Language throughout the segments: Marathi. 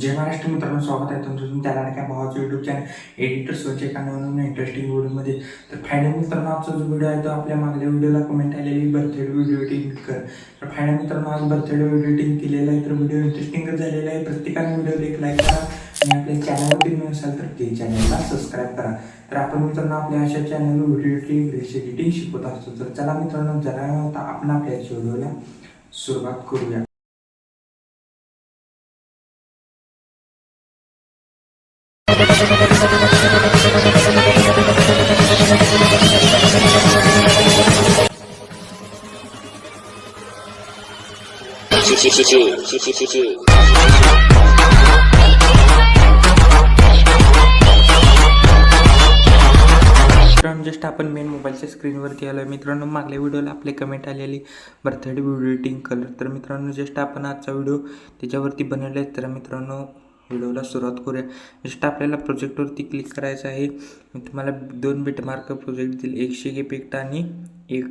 जय महाराष्ट्र मित्रांनो स्वागत आहे तुमचं तुम्ही त्याला काय भावाचं युट्यूब चॅनल एडिटर स्वच्छ म्हणून इंटरेस्टिंग व्हिडिओमध्ये तर फायनल मित्रांनो आजचा जो व्हिडिओ आहे तो आपल्या मागल्या व्हिडिओला कमेंट आलेली बर्थडे व्हिडिओ एडिटिंग कर. तर फायनल मित्रांनो आज बर्थडे व्हिडिओ एडिटिंग केलेला आहे तर व्हिडिओ इंटरेस्टिंगच झालेला आहे. प्रत्येकाने व्हिडिओला एक लाईक करा आणि आपल्या चॅनलवरती नवीन असाल तर ते चॅनलला सबस्क्राईब करा. तर आपण मित्रांनो आपल्या अशा चॅनलवर व्हिडिओ एडिटिंग रेस एडिटिंग शिकवत असतो. तर चला मित्रांनो जरा आपण आपल्या व्हिडिओला सुरुवात करूया. मित्रांनो जस्ट आपण मेन मोबाईलच्या स्क्रीनवरती आलो आहे मित्रांनो मागल्या व्हिडिओला आपले कमेंट आलेली बर्थडे व्हिडिओ एडिटिंग कलर तर मित्रांनो जस्ट आपण आजचा व्हिडिओ त्याच्यावरती बनवला आहे तर मित्रांनो व्हिडिओला सुरुवात करूया. जस्ट आपल्याला प्रोजेक्टवरती क्लिक करायचं आहे. तुम्हाला दोन बिटमार्क प्रोजेक्ट दिले एक शेक इफेक्ट आणि एक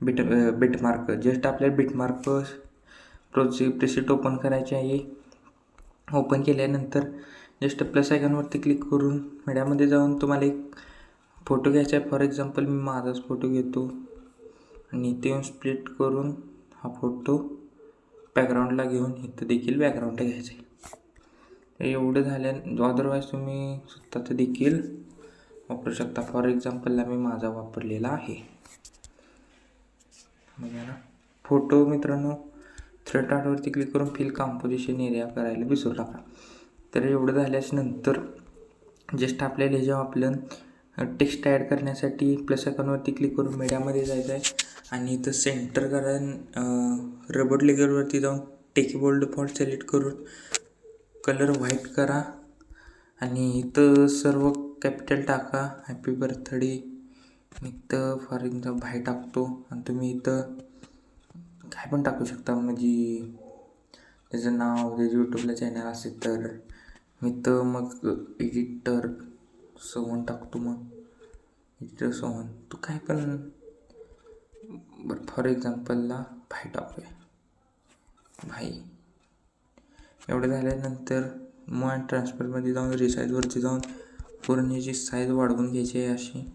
बिट बिटमार्क जस्ट आपल्याला beat mark project preset open करायचे आहे. ओपन केल्यानंतर जस्ट प्लस आयकॉनवरती क्लिक करून मीडियामध्ये जाऊन तुम्हाला एक फोटो घ्यायचा आहे. फॉर एक्झाम्पल मी माझाच फोटो घेतो. आणि इथे येऊन स्प्लिट करून हा फोटो बॅकग्राऊंडला घेऊन इथं देखील बॅकग्राऊंड घ्यायचा आहे. तर एवढं झाल्या अदरवाईज तुम्ही स्वतःचं देखील वापरू शकता. फॉर एक्झाम्पलला मी माझा वापरलेला आहे. ना. फोटो मित्रांनो थ्रेड आर्टवरती क्लिक करून फिल कॉम्पोजिशन एरिया करायला विसरू नका. तर एवढं झाल्यास नंतर जस्ट आपल्याला हे जेव्हा आपलं टेक्स्ट ॲड करण्यासाठी प्लस अकाउंटवरती क्लिक करून मीडियामध्ये जायचं आहे आणि इथं सेंटर करा रबड लेगरवरती जाऊन टेकी बोल्ड फॉल्ट सिलेक्ट करून कलर व्हाईट करा आणि इथं सर्व कॅपिटल टाका. हॅपी बर्थडे इथं फॉर एक्झाम्पल भाई टाकतो. आणि तुम्ही इथं काय पण टाकू शकता. म्हणजे त्याचं नाव त्याचं यूट्यूबला चॅनल असेल तर. मी तर मग एडिटर सोहन टाकतो मग. एडिटर सोहन. तू काय पण बरं फॉर एक्झाम्पलला भाई टाकूया. भाई. एवढं झाल्यानंतर मग आणि ट्रान्सफरमध्ये जाऊन रिसाईजवरती जाऊन पूर्ण याची साईज वाढवून घ्यायची आहे अशी.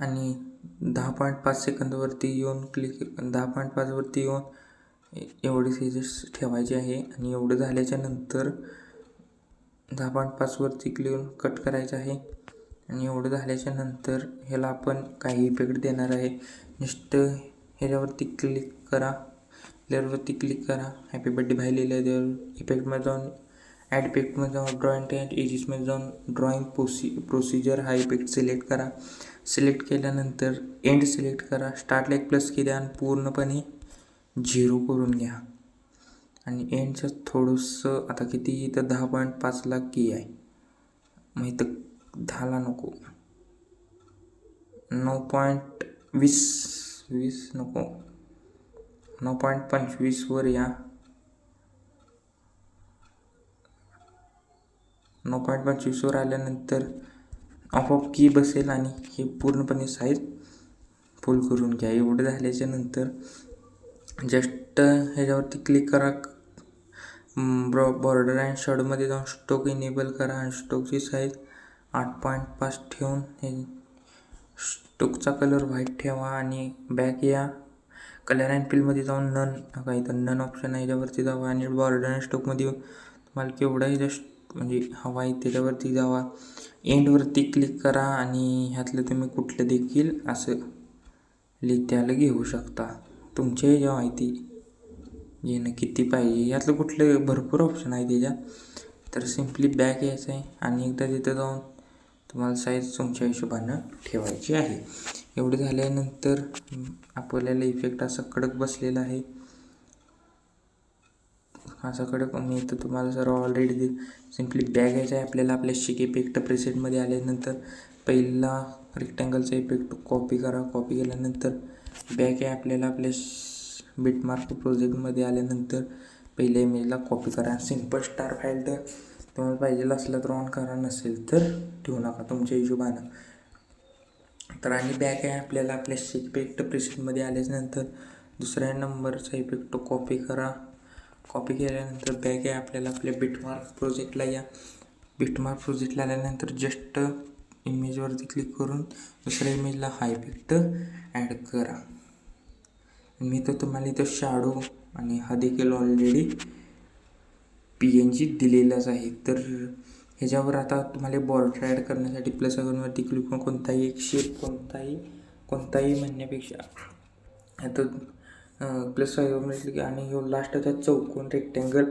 आणि दहा पॉईंट पाच सेकंदवरती येऊन क्लिक दहा पॉईंट पाचवरती येऊन एवढी साईजेस ठेवायची आहे. आणि एवढं झाल्याच्यानंतर दहा पॉईंट पाचवरती क्लिक कट करायचं आहे. आणि एवढं झाल्याच्यानंतर ह्याला आपण काही इफेक्ट देणार आहे. नुसतं ह्याच्यावरती क्लिक करा. लेअरवरती क्लिक करा. हॅपी बड्डे भाई लिहिलं आहे त्यावर इफेक्टमध्ये जाऊन ॲड इफेक्टमध्ये जाऊन ड्रॉइंग अँड एजिसमध्ये जाऊन ड्रॉइंग प्रोसी प्रोसिजर हा इफेक्ट सिलेक्ट करा. सिलेक्ट केल्यानंतर एंड सिलेक्ट करा. स्टार्टला एक प्लस केल्या आणि पूर्णपणे झिरो करून घ्या. आणि एंडचं थोडंसं आता किती इथं दहा पॉईंट पाचला की आहे. मग इथं दहाला नको. नऊ पॉईंट वीस वीस नको. नऊ पॉईंट पंचवीसवर या. नऊ पॉईंट पंचवीसवर आल्यानंतर आपोआप की बसेल आणि हे पूर्णपणे साईज फुल करून घ्या. एवढं झाल्याच्यानंतर जस्ट ह्याच्यावरती क्लिक करा. ब्रॉ बॉर्डर अँड शॉडमध्ये जाऊन स्टोक इनेबल करा आणि स्टोकची साईज आठ पॉईंट पाच ठेवून हे स्टोकचा कलर व्हाईट ठेवा आणि बॅक या. कलर अँड जाऊन नन का इथं नन ऑप्शन आहे. याच्यावरती जावा आणि बॉर्डर अँड स्टोकमध्ये येऊन तुम्हाला केवढाही जस्ट म्हणजे हवा आहे त्याच्यावरती जावा. एंडवरती क्लिक करा आणि ह्यातलं तुम्ही कुठलं देखील असं लिहित्याला घेऊ शकता. तुमच्या ह्याच्या माहिती घेणं किती पाहिजे यातलं कुठलं भरपूर ऑप्शन आहे त्याच्यात तर सिम्पली बॅक यायचं आहे आणि एकदा तिथं जाऊन तुम्हाला साईज तुमच्या हिशोबानं ठेवायची आहे. एवढं झाल्यानंतर आपल्याला इफेक्ट असा कडक बसलेला आहे. असा कडक मी तर तुम्हाला सर्व ऑलरेडी सिम्पली बॅग यायचा आहे आपल्याला आपल्या शिक इफेक्ट प्रेसेटमध्ये आल्यानंतर पहिला रेक्टँगलचा इफेक्ट कॉपी करा. कॉपी केल्यानंतर बॅग आहे आपल्याला आपल्या बिटमार्क प्रोजेक्टमध्ये आल्यानंतर पहिल्या इमेजला कॉपी करा. सिंपल स्टार फाईल तर तुम्हाला पाहिजे असलं तर ऑन करा नसेल तर ठेवू नका तुमच्या हिशोबानं. तर आणि बॅक आहे आपल्याला आपल्या इफेक्ट प्रेसेटमध्ये आल्याच्यानंतर दुसऱ्या नंबरचा इफेक्ट कॉपी करा. कॉपी केल्यानंतर बॅग आहे आपल्याला आपल्या बिटमार्क प्रोजेक्टला या. बिटमार्क प्रोजेक्टला आल्यानंतर जस्ट इमेजवरती क्लिक करून दुसऱ्या इमेजला हा इफेक्ट ॲड करा. मी तर तुम्हाला इथं शाडो आणि हा देखील ऑलरेडी पी एन जी दिलेलाच आहे. तर ह्याच्यावर आता तुम्हाला बॉर्डर ॲड करण्यासाठी प्लस आयकॉनवरती क्लिक करून कोणताही एक शेप कोणताही कोणताही म्हणण्यापेक्षा आता प्लस आयकॉनवर क्लिक आणि ह्यो लास्टचा चौकोन रेक्टँगल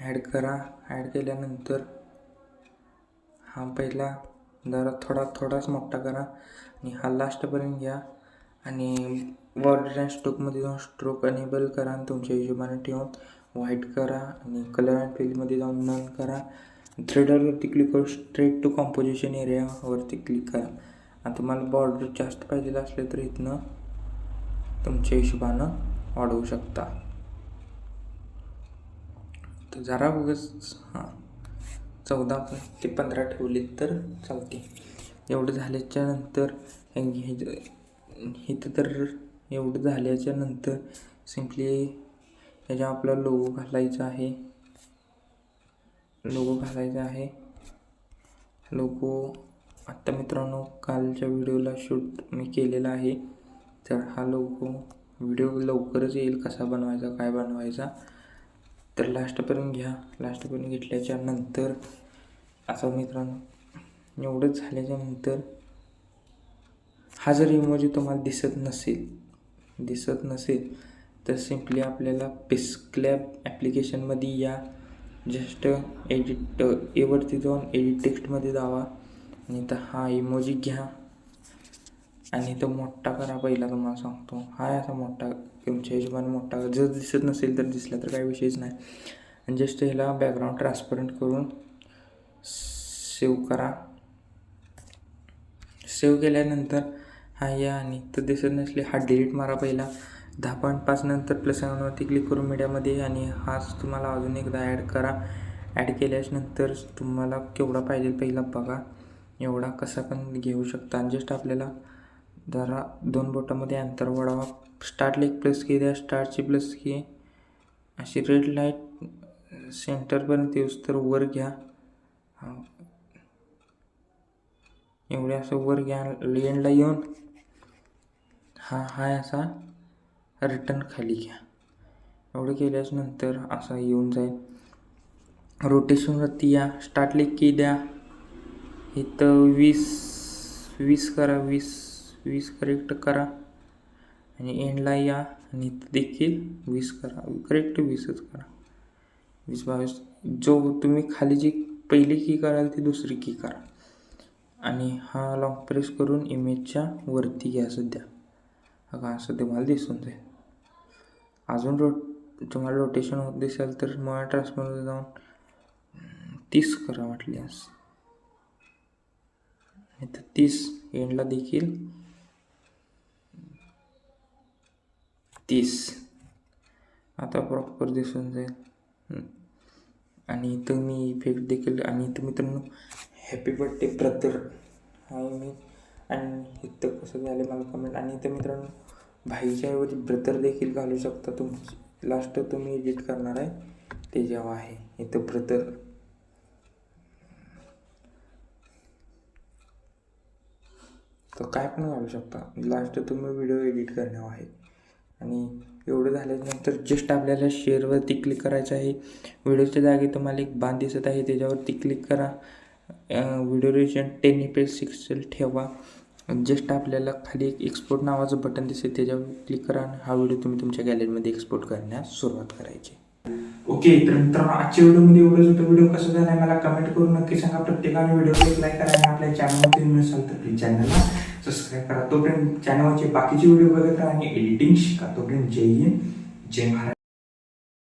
ॲड करा. ॲड केल्यानंतर हा पहिला जरा थोडा थोडाच मोठा करा आणि हा लास्टपर्यंत घ्या. आणि बॉर्डर अँड स्ट्रोकमध्ये जाऊन स्ट्रोक अनेबल करा आणि तुमच्या हिशोबाने ठेवून व्हाईट करा आणि कलर अँड फिलमध्ये जाऊन नन करा. थ्रेडरवरती क्लिक करून स्ट्रेट टू कॉम्पोजिशन एरियावरती क्लिक करा. आणि तुम्हाला बॉर्डर जास्त पाहिजेलं असले तर इथनं तुमच्या हिशोबानं वाढवू शकता. तर जरा उगच हां चौदा ते पंधरा ठेवले तर चालते. एवढं झाल्याच्यानंतर हे इथं तर एवढं झाल्याच्यानंतर सिम्पली त्याच्या आपला लोगो घालायचा आहे. लोगो घालायचा आहे. लोगो आत्ता मित्रांनो कालच्या व्हिडिओला शूट मी केलेला आहे. तर हा लोगो व्हिडिओ लवकरच येईल कसा बनवायचा काय बनवायचा. तर लास्टपर्यंत घ्या. लास्टपर्यंत घेतल्याच्या नंतर असं मित्रांनो एवढंच झाल्याच्यानंतर हा जर इमोजी तुम्हाला दिसत नसेल दिसत नसेल तर सिम्पली आपल्याला पिस्क्लॅब ॲप्लिकेशनमध्ये या जस्ट एडिट एवरती जाऊन एडिट टेक्स्टमध्ये जावा. आणि तर हा इमोजी घ्या. आणि तो मोठा करा पहिला तुम्हाला सांगतो. हा असा मोठा तुमच्या हिशोबाने मोठा. जर दिसत नसेल तर दिसला तर काही विषयच नाही. आणि जस्ट ह्याला बॅकग्राऊंड ट्रान्सपरंट करून सेव्ह करा. सेव्ह केल्यानंतर हा या आणि तर दिसत नसले हा डिलीट मारा पहिला. दहा पॉईंट पाच नंतर प्लस वरती क्लिक करून मीडियामध्ये आणि हाच तुम्हाला अजून एकदा ॲड करा. ॲड केल्यानंतर तुम्हाला केवढा पाहिजे पहिला बघा. एवढा कसा पण घेऊ शकता. आणि जस्ट आपल्याला जरा दोन बोटामध्ये अंतर वाढावा. स्टार्टला एक प्लस की द्या. स्टार्टची प्लस की अशी रेड लाइट सेंटरपर्यंत येऊस तर वर घ्या. एवढे असं वर घ्या. लेनला येऊन. हा हाय असा. रिटर्न खाली घ्या. एवढं केल्याच्यानंतर नंतर असा येऊन जाईल. रोटेशनवरती या. स्टार्टले की द्या. इथं वीस वीस करा वीस वीस करेक्ट करा. आणि एंडला या. आणि इथं देखील वीस करा. करेक्ट वीसच करा. वीस बावीस. जो तुम्ही खाली जी पहिली की कराल ती दुसरी की करा. आणि हा लॉंग प्रेस करून इमेजच्या वरती घ्या सध्या. अगं असं तुम्हाला दिसून जाईल. अजून रो तुम्हाला रोटेशन होत दिसेल तर मग ट्रान्सफरमध्ये जाऊन तीस करा वाटल्यास तर तीस एंडला देखील तीस. आता प्रॉपर दिसून जाईल. आणि इथं मी इफेक्ट देखील आणि इथं मित्रांनो हॅपी बर्थडे ब्रदर हा मी. आणि इथं कसं झालं मला कमेंट आणि इथं मित्रांनो भाईच्या ऐवजी ब्रदर देखील घालू शकता तुमची लास्ट तुम्ही एडिट करणार आहे. ते जेव्हा आहे इथं ब्रदर. तर काय पण घालू शकता. लास्ट तुम्ही व्हिडिओ एडिट करण्यावर आहे. आणि एवढं झाल्यानंतर जस्ट आपल्याला शेअरवरती क्लिक करायचं आहे. व्हिडिओच्या जागी तुम्हाला एक बाण दिसत आहे. त्याच्यावरती क्लिक करा. व्हिडिओ रेशन टेन एपेस सिक्सल ठेवा. जस्ट आपल्याला खाली एक एक्सपोर्ट नावाचं बटन दिसेल त्याच्यावर क्लिक करा आणि हा व्हिडिओ तुम्ही तुमच्या गॅलरीमध्ये एक्सपोर्ट करण्यास सुरुवात करायची. ओके तर मित्रांनो आजच्या व्हिडिओमध्ये एवढंच होतं. व्हिडिओ कसं झाला आहे मला कमेंट करून नक्की सांगा. प्रत्येकाने व्हिडिओ लाईक करा आणि आपल्या चॅनलमध्ये नसाल तर प्लीज चॅनलला सबस्क्राईब करा. तोपर्यंत चॅनलचे बाकीचे व्हिडिओ बघत राहा आणि एडिटिंग शिका. तोपर्यंत जय हिंद जय महाराज